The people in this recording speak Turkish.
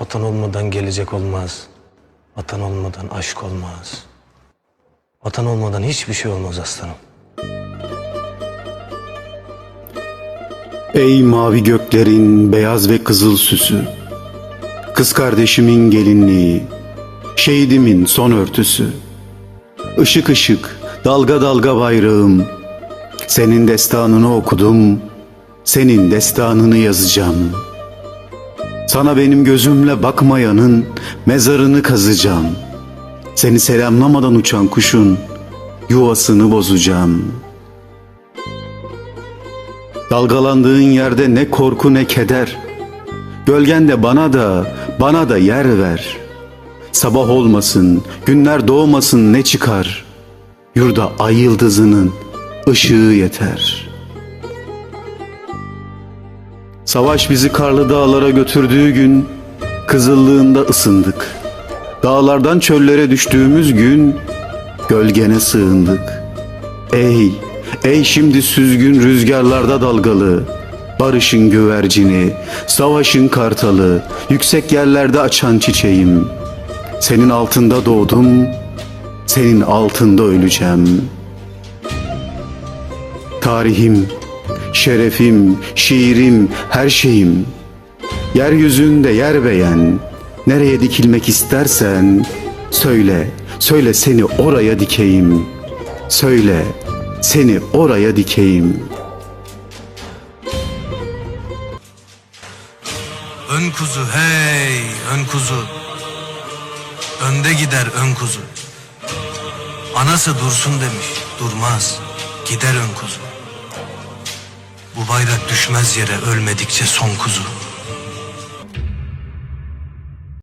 Vatan olmadan gelecek olmaz. Vatan olmadan aşk olmaz. Vatan olmadan hiçbir şey olmaz aslanım. Ey mavi göklerin beyaz ve kızıl süsü Kız kardeşimin gelinliği Şehidimin son örtüsü Işık ışık dalga dalga bayrağım Senin destanını okudum Senin destanını yazacağım Sana benim gözümle bakmayanın Mezarını kazacağım Seni selamlamadan uçan kuşun Yuvasını bozacağım.'' Dalgalandığın yerde ne korku ne keder. Gölgende bana da, bana da yer ver. Sabah olmasın, günler doğmasın ne çıkar. Yurda ay yıldızının ışığı yeter. Savaş bizi karlı dağlara götürdüğü gün kızıllığında ısındık. Dağlardan çöllere düştüğümüz gün gölgene sığındık. Ey Ey şimdi süzgün rüzgarlarda dalgalı, barışın güvercini, savaşın kartalı, yüksek yerlerde açan çiçeğim. Senin altında doğdum, senin altında öleceğim. Tarihim, şerefim, şiirim, her şeyim. Yeryüzünde yer beğen, nereye dikilmek istersen, söyle, söyle seni oraya dikeyim. Söyle, seni oraya dikeyim. Ön kuzu hey ön kuzu. Önde gider ön kuzu. Anası dursun demiş durmaz gider ön kuzu. Bu bayrak düşmez yere ölmedikçe son kuzu.